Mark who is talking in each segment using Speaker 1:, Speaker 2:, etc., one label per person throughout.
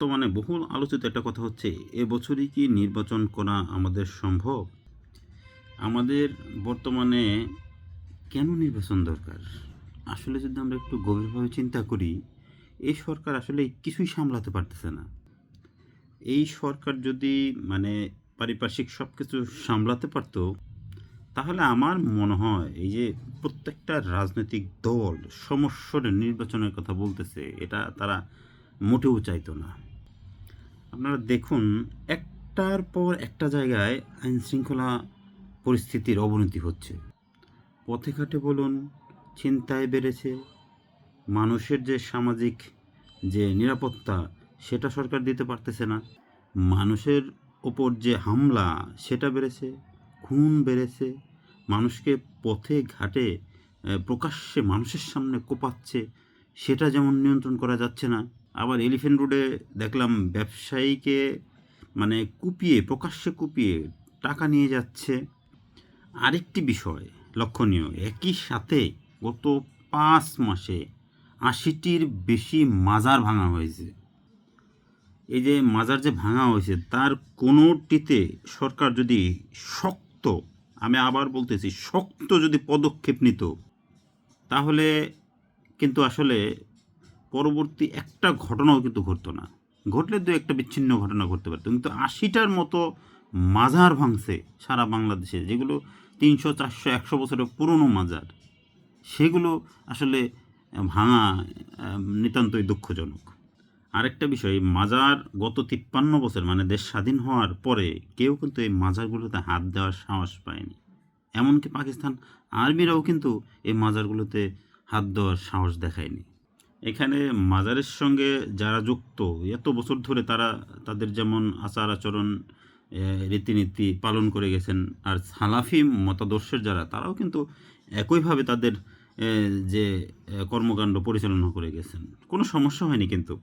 Speaker 1: বর্তমানে বহুল আলোচিত একটা কথা হচ্ছে এবছরই কি নির্বাচন করা আমাদের সম্ভব? আমাদের বর্তমানে কেন নির্বাচন দরকার? আসলে যদি আমরা একটু গভীরভাবে চিন্তা করি, এই সরকার আসলে কিছুই সামলাতে পারতেছে না। এই সরকার যদি মানে পারিপার্শ্বিক সব কিছু সামলাতে পারতো, তাহলে আমার মনে হয় এই যে প্রত্যেকটা রাজনৈতিক দল সমস্যর নির্বাচনের কথা বলতেছে, এটা তারা মোটেও চাইতো না। আপনারা দেখুন, একটার পর একটা জায়গায় আইন শৃঙ্খলা পরিস্থিতির অবনতি হচ্ছে। পথে ঘাটে বলুন চিন্তায় বেড়েছে। মানুষের যে সামাজিক যে নিরাপত্তা, সেটা সরকার দিতে পারতেছে না। মানুষের ওপর যে হামলা, সেটা বেড়েছে, খুন বেড়েছে। মানুষকে পথে ঘাটে প্রকাশ্যে মানুষের সামনে কোপাচ্ছে, সেটা যেমন নিয়ন্ত্রণ করা যাচ্ছে না আবার এলিফেন্ট রোডে দেখলাম ব্যবসায়ীকে মানে কুপিয়ে, প্রকাশ্যে কুপিয়ে টাকা নিয়ে যাচ্ছে। আরেকটি বিষয় লক্ষণীয়, একই সাথে গত পাঁচ মাসে আশিটির বেশি মাজার ভাঙা হয়েছে। এই যে মাজার যে ভাঙা হয়েছে, তার কোনোটিতে সরকার যদি শক্ত, আমি আবার বলতেছি, শক্ত যদি পদক্ষেপ নিত, তাহলে কিন্তু আসলে পরবর্তী একটা ঘটনাও কিন্তু ঘটতো না। ঘটলে দু একটা বিচ্ছিন্ন ঘটনা ঘটতে পারতো। কিন্তু আশিটার মতো মাজার ভাঙছে সারা বাংলাদেশে, যেগুলো তিনশো, চারশো, একশো বছরের পুরনো মাজার। সেগুলো আসলে ভাঙা নিতান্তই দুঃখজনক। আরেকটা বিষয়, মাজার গত তিপ্পান্ন বছর মানে দেশ স্বাধীন হওয়ার পরে কেউ কিন্তু এই মাজারগুলোতে হাত দেওয়ার সাহস পায়নি। এমনকি পাকিস্তান আর্মিরাও কিন্তু এই মাজারগুলোতে হাত দেওয়ার সাহস দেখায়নি। এখানে মাজারের সঙ্গে যারা যুক্ত, এত বছর ধরে তারা, তাদের যেমন আচার আচরণ রীতিনীতি পালন করে গেছেন, আর সালাফি মতাদর্শের যারা, তারাও কিন্তু একইভাবে তাদের যে কর্মকাণ্ড পরিচালনা করে গেছেন। কোনো সমস্যা হয়নি কিন্তু।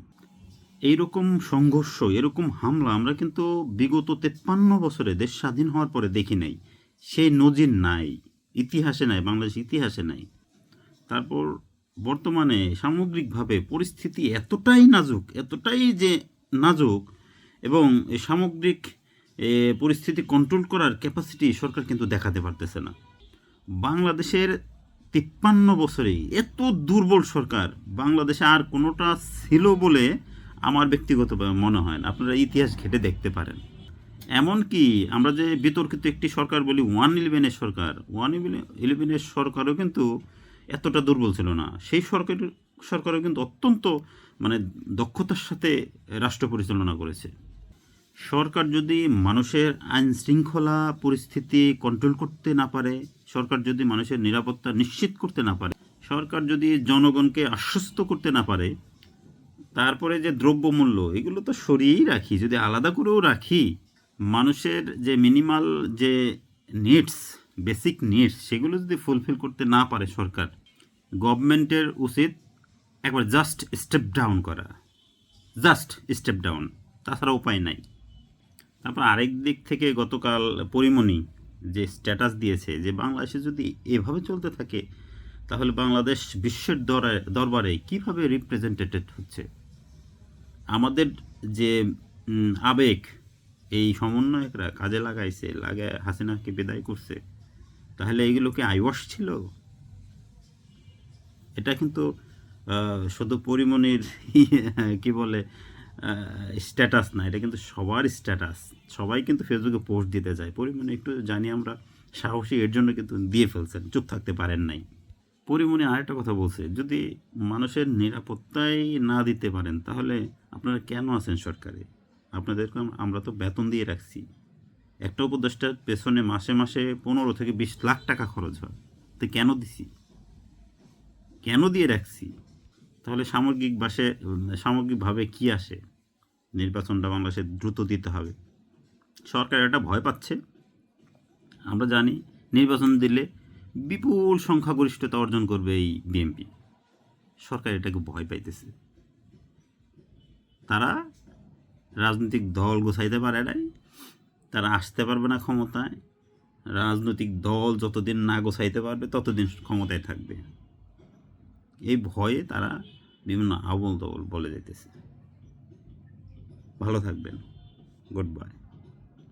Speaker 1: এইরকম সংঘর্ষ, এরকম হামলা আমরা কিন্তু বিগত তেপ্পান্ন বছরে দেশ স্বাধীন হওয়ার পরে দেখি নাই। সেই নজির নাই, ইতিহাসে নাই, বাংলাদেশ ইতিহাসে নাই। তারপর বর্তমানে সামগ্রিকভাবে পরিস্থিতি এতটাই নাজুক, এতটাই যে নাজুক এবং এই সামগ্রিক পরিস্থিতি কন্ট্রোল করার ক্যাপাসিটি সরকার কিন্তু দেখাতে পারতেছে না। বাংলাদেশের তিপ্পান্ন বছরেই এত দুর্বল সরকার বাংলাদেশে আর কোনোটা ছিল বলে আমার ব্যক্তিগত মনে হয় না। আপনারা ইতিহাস ঘেটে দেখতে পারেন। এমনকি আমরা যে বিতর্কিত একটি সরকার বলি ওয়ান ইলেভেনের সরকার ওয়ান ইলেভেনের সরকারও কিন্তু এতটা দুর্বল ছিল না। সেই সরকার, সরকারও কিন্তু অত্যন্ত মানে দক্ষতার সাথে রাষ্ট্র পরিচালনা করেছে। সরকার যদি মানুষের আইন শৃঙ্খলা পরিস্থিতি কন্ট্রোল করতে না পারে, সরকার যদি মানুষের নিরাপত্তা নিশ্চিত করতে না পারে, সরকার যদি জনগণকে আশ্বস্ত করতে না পারে, তারপরে যে দ্রব্যমূল্য, এগুলো তো সরিয়েই রাখি, যদি আলাদা করেও রাখি, মানুষের যে মিনিমাল যে নিডস বেসিক নিডস সেগুলো যদি ফুলফিল করতে না পারে সরকার গভর্নমেন্টের উচিত একবার জাস্ট স্টেপ ডাউন করা। জাস্ট স্টেপ ডাউন তাছাড়া উপায় নাই। তারপর আরেক দিক থেকে গতকাল পরিমণি যে স্ট্যাটাস দিয়েছে যে বাংলাদেশে যদি এভাবে চলতে থাকে, তাহলে বাংলাদেশ বিশ্বের দরে, দরবারে কীভাবে রিপ্রেজেন্টেটেড হচ্ছে? আমাদের যে আবেগ, এই সমন্বয়করা কাজে লাগাইছে লাগে হাসিনাকে বিদায় করছে তাহলে এইগুলো কি আইওয়াশ ছিল? এটা কিন্তু শুধু পরিমণির কি বলে স্ট্যাটাস না, এটা কিন্তু সবার স্ট্যাটাস সবাই কিন্তু ফেসবুকে পোস্ট দিতে যায়। পরিমণি একটু জানি আমরা সাহসী, এর জন্য কিন্তু দিয়ে ফেলছেন, চুপ থাকতে পারেন নাই। পরিমণি আরেকটা কথা বলছে, যদি মানুষের নিরাপত্তাই না দিতে পারেন, তাহলে আপনারা কেন আছেন সরকারে? আপনাদেরকে আমরা তো বেতন দিয়ে রাখছি। একটা উপদেষ্টার পেছনে মাসে মাসে পনেরো থেকে বিশ লাখ টাকা খরচ হয়। তো কেন দিছি? কেন দিয়ে রাখছি? তাহলে সামগ্রিক বাসে, সামগ্রিকভাবে কি আসে? নির্বাচনটা বাংলাদেশে দ্রুত দিতে হবে। সরকার এটা ভয় পাচ্ছে। আমরা জানি নির্বাচন দিলে বিপুল সংখ্যাগরিষ্ঠতা অর্জন করবে এই বিএনপি। সরকার এটাকে ভয় পাইতেছে। তারা রাজনৈতিক দল গোছাইতে পারে নাই তারা আসতে পারবে না ক্ষমতায়, রাজনৈতিক দল যতদিন না গোছাইতে পারবে ততদিন ক্ষমতায় থাকবে। এই ভয়ে তারা বিভিন্ন আবল দবল বলে যেতেছে ভালো থাকবেন। Good bye.